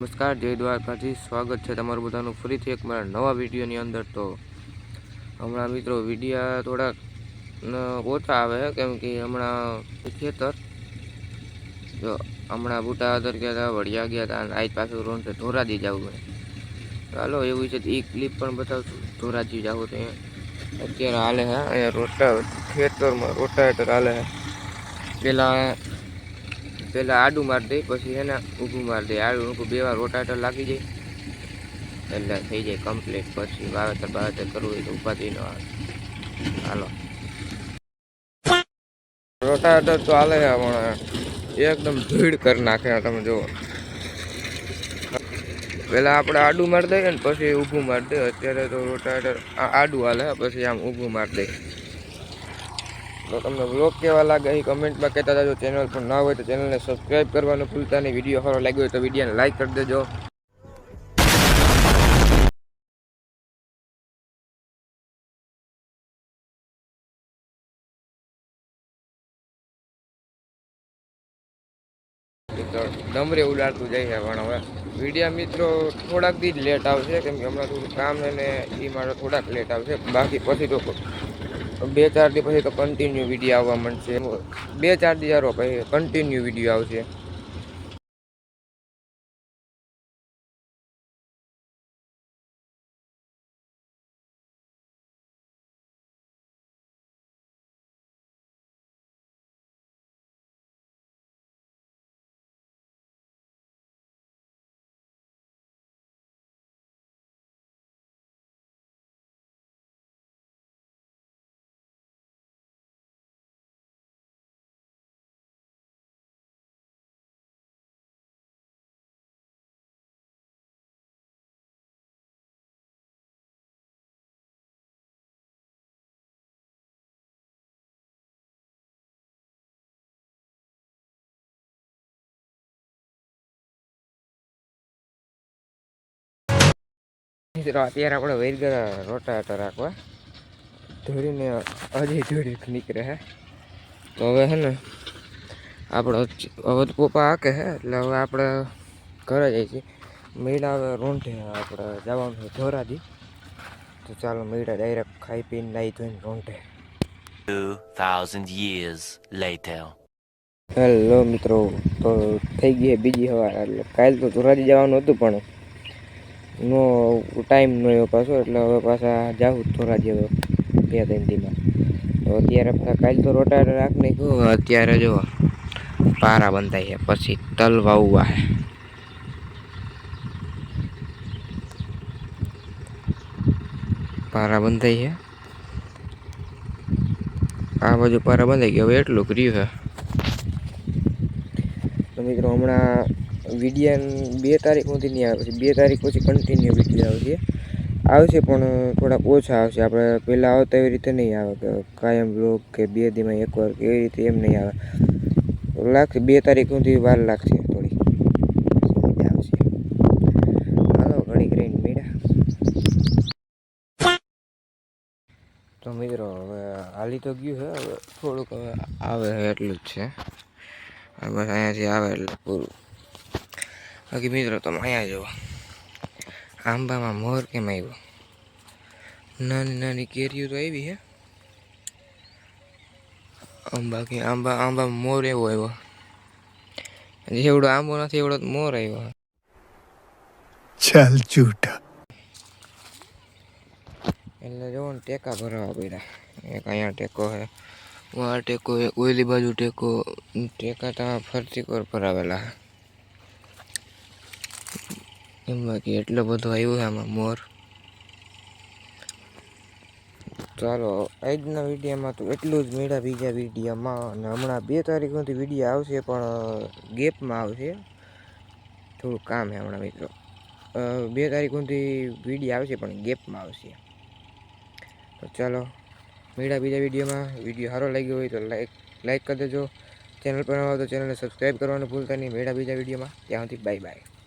નમસ્કાર, જય દ્વારકાજી સ્વાગત છે તમારું બધાનું ફરીથી એક મારા નવા વિડીયોની અંદર. તો હમણાં મિત્રો વિડીયા થોડાક ઓછા આવે, કેમ કે હમણાં ખેતર. જો, હમણાં બુટા અદર ગયા હતા વડિયા ગયા હતા અને આજ પાછું રોન છે, ધોરાજી જવું હોય ચાલો, એવું છે એ ક્લિપ પણ બતાવશું. ધોરાજી જવું તો અત્યારે હાલે હા અહીંયા રોટા ખેતરમાં રોટાવેટર હાલે છે. પેલા પેલા આડું મારી દે, પછી એને ઊભું મારી દે. આડું ઊભું બે વાર રોટાટર લાગી જાય. એટલે થઈ જાય કમ્પ્લીટ પછી વાવેતર બાવેતર કરવું હોય તો ઉપાધિ ન આવે હાલો. રોટાટર તો હાલે પણ એકદમ ભીડ કરી નાખે તમે જુઓ. પહેલાં આપણે આડું મારી દઈએ ને પછી ઊભું મારી દે. અત્યારે તો રોટાટર આડું હાલે, પછી આમ ઊભું મારી દે. તો તમને બ્લોગ કેવા લાગે એ કમેન્ટમાં કહેતા જાજો. ચેનલ પર ના હોય તો ચેનલને સબસ્ક્રાઈબ કરવાનું ભૂલતા નહીં. વીડિયો સારો લાગ્યો હોય તો વિડીયોને લાઈક કરી દેજો. ડમરે ઉડાડતું જાય છે પણ હવે વિડીયા મિત્રો થોડાક દી લેટ આવશે. કેમ કે હમણાં થોડું કામ છે ને એ માટે થોડાક લેટ આવશે. બાકી પછી તો બે, ચાર દી પછી તો કન્ટિન્યુ વીડિયો આવવા માંડશે. બે, ચાર દી હારો પછી કન્ટિન્યુ વીડિયો આવશે. મિત્રો અત્યારે આપણે વૈર ગયા રોટાટા રાખવા. ધોરીને હજી ધોરી નીકળે હે. તો હવે હે ને આપણો હવે પપ્પા આકે હે એટલે હવે આપણે ઘરે જઈએ છીએ. મેળા હવે રોંઢે આપણે જવાનું છે ધોરાજી. તો ચાલો મેળા ડાયરેક્ટ ખાઈ પીને નાઈ ધોઈને રોંઢે. 2,000 years later. હેલો મિત્રો તો થઈ ગઈ બીજી સવાર એટલે કાલ તો ધોરાજી જવાનું હતું પણ નો ટાઈમ નો પાછો, એટલે હવે પાછા જાઉં થોડા જેવો બે ત્રણ દીમાં તો અત્યારે કાલ તો રોટાટર રાખ નાખ્યું. અત્યારે જો પારા બંધાય છે, પછી તલ વાવવા છે. પારા બંધાય છે. આ બાજુ પારા બંધાઈ ગયા, હવે એટલું કર્યું છે. મિત્રો, હમણાં વિડીયા બે તારીખ સુધી નહીં આવે પછી બે તારીખ પછી કન્ટિન્યુ વીડિયો આવશે. આવશે પણ થોડાક ઓછા આવશે. આપણે પહેલાં આવતા એવી રીતે નહીં આવે કે કાયમ બ્લોગ કે બે દીમાં એકવાર કે એવી રીતે એમ નહીં આવે. લાગશે, બે તારીખ સુધી વાર લાગશે થોડી. મજા આવશે. હાલો ઘડીક રહીને મેળા તો મિત્રો, હવે હાલી તો ગયું છે. હવે થોડુંક હવે આવે એટલું જ છે. બસ અહીંયાથી આવે એટલે પૂરું. બાકી મિત્રો તમે અહીંયા જુઓ. આંબામાં મોર કેમ આવ્યો? નાની નાની કેરીઓ તો આવી હે બાકી આંબા આંબામાં મોર એવો આવ્યો. જેવડો આંબો નથી એવડો મોર આવ્યો. ચાલ ચૂટા એટલે જોવો ને ટેકા ભરાવા પડ્યા. એક અહીંયા ટેકો છે આ ટેકો ઓઈલી બાજુ ટેકો ટેકા ત્યાં ફરતી કોર ભરાવેલા છે. એમ બાકી એટલો બધો આવ્યો છે આમાં મોર. ચાલો, આજના વિડીયોમાં તો એટલું જ. મેળા બીજા વિડીયોમાં. અને હમણાં બે તારીખ સુધી વીડિયો આવશે, પણ ગેપમાં આવશે. થોડું કામ છે હમણાં મિત્રો. બે તારીખ સુધી વીડિયો આવશે, પણ ગેપમાં આવશે. તો ચાલો મેળા બીજા વિડીયોમાં. વીડિયો સારો લાગ્યો હોય તો લાઈક લાઈક કરી દેજો. ચેનલ પર ન તો ચેનલને સબસ્ક્રાઈબ કરવાનું ભૂલતા નહીં. મેળા બીજા વિડીયોમાં. ત્યાં સુધી બાય બાય